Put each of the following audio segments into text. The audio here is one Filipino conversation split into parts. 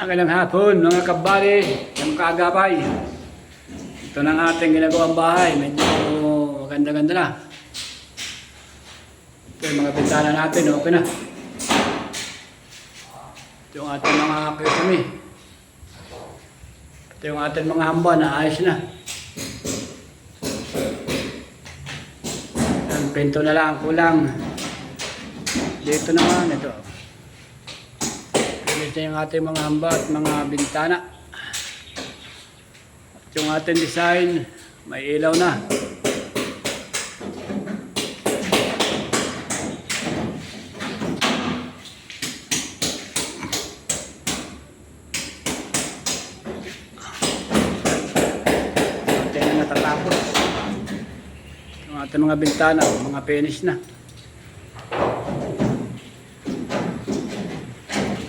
Magandang hapon mga kabali, ng kaagapay. Ito na ang ating ginagawang bahay. Medyo maganda-ganda na. Ito yung mga bintana natin, okay na. Ito yung ating mga kisame. Ito yung ating mga hamba na ayos na. Yan, pinto na lang, kulang. Dito naman, ito. Ito yung ating mga hamba at mga bintana. At yung ating design, may ilaw na. Ito na natatapos. Yung ating mga bintana, mga finish na.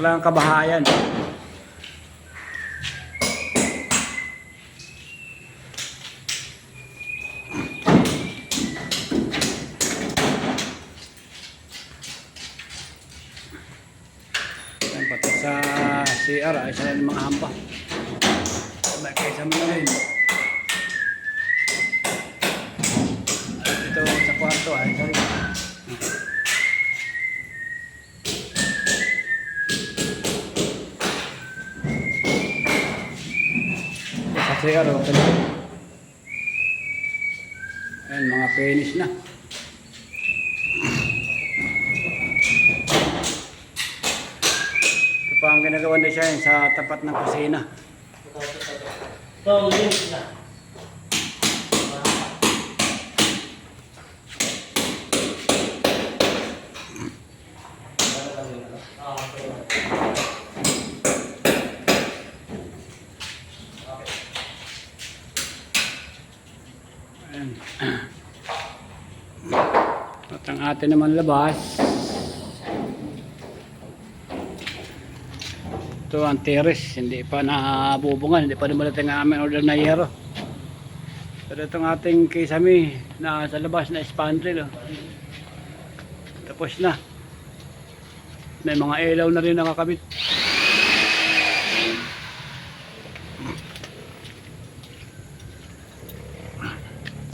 Wala kang kabahayan. Yan, pati sa CR, ay ng mga hampa. May kaysa mo na rin. Ito sa kwarto, ay isa okay na. Ayan, mga finish na. Ito pa ang ginagawa na siya yun, sa tapat ng kusina. So, yun na. Ayan. At ang atin naman labas. Ito ang terrace, hindi pa nabubungan, hindi pa dumalating ang aming order na yero. Pero itong ating kisame na sa labas na spandrel. Oh. Tapos na. May mga ilaw na rin nakakabit.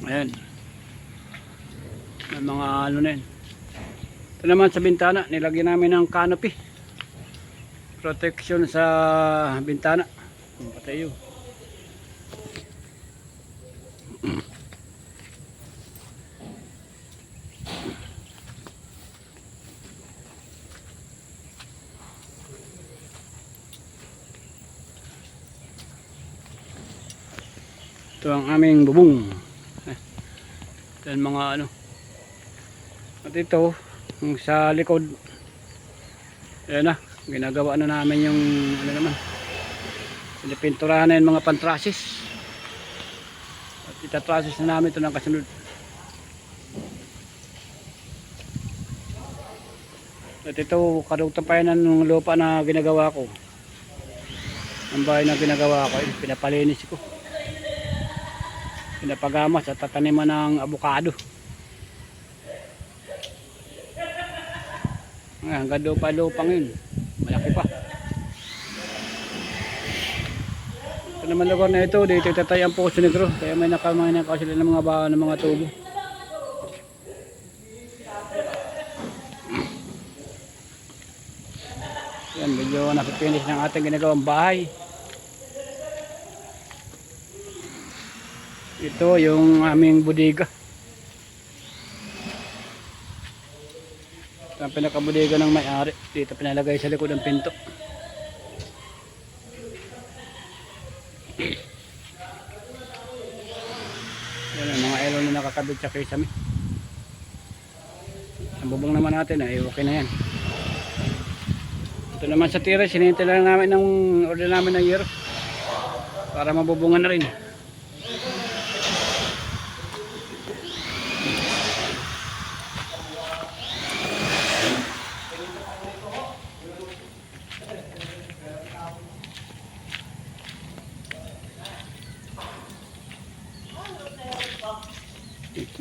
Ayan. May mga ano na yun. Ito naman sa bintana, nilagyan namin ng canopy. Protection sa bintana. Patay yun. Ito ang aming bubong. Ang mga ano. At ito, sa likod. Ayan na, ginagawa na namin yung ano naman. Pinipinturahan na yung mga pantrasis. At itatrasis na namin ito ng kasunod. At ito, kadugtapayan ng lupa na ginagawa ko. Ang bahay na ginagawa ko, pinapalinis ko pinapagamas at tataniman ng abukado. Hanggang lupa-lupang yun. Malaki pa. Ito naman lugar na ito, dito tatay ang Poso Negro. Kaya may nakamay na sila ng mga bahan ng mga tubo. Yan, medyo napipinish ng ating ginagawang bahay. Ito yung aming bodega. Ito ang pinakabodega ng may-ari. Dito pinalagay sa likod ng pinto. Yan ang mga ilaw na nakakabit sa kisame. Ang bubong naman natin ay okay na yan. Ito naman sa tira, sinintay lang namin ng order namin ng year para mabubungan na rin.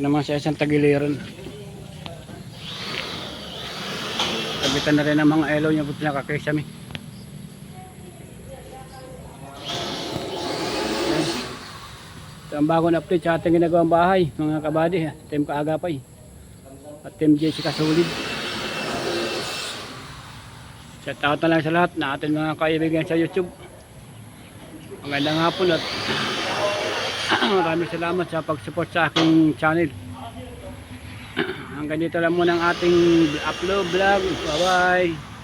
naman siya isang tagiliran. Kagitan na rin ang mga elo niya po pinakakisami ito ang bagong update sa ating ginagawang bahay mga kabady team kaaga pa eh at team Jessica Solid shout out na lang sa lahat na ating mga kaibigan sa youtube. Magandang hapon at maraming salamat sa pag-support sa aking channel. Hanggang dito lang muna ang ating upload vlog. Bye-bye.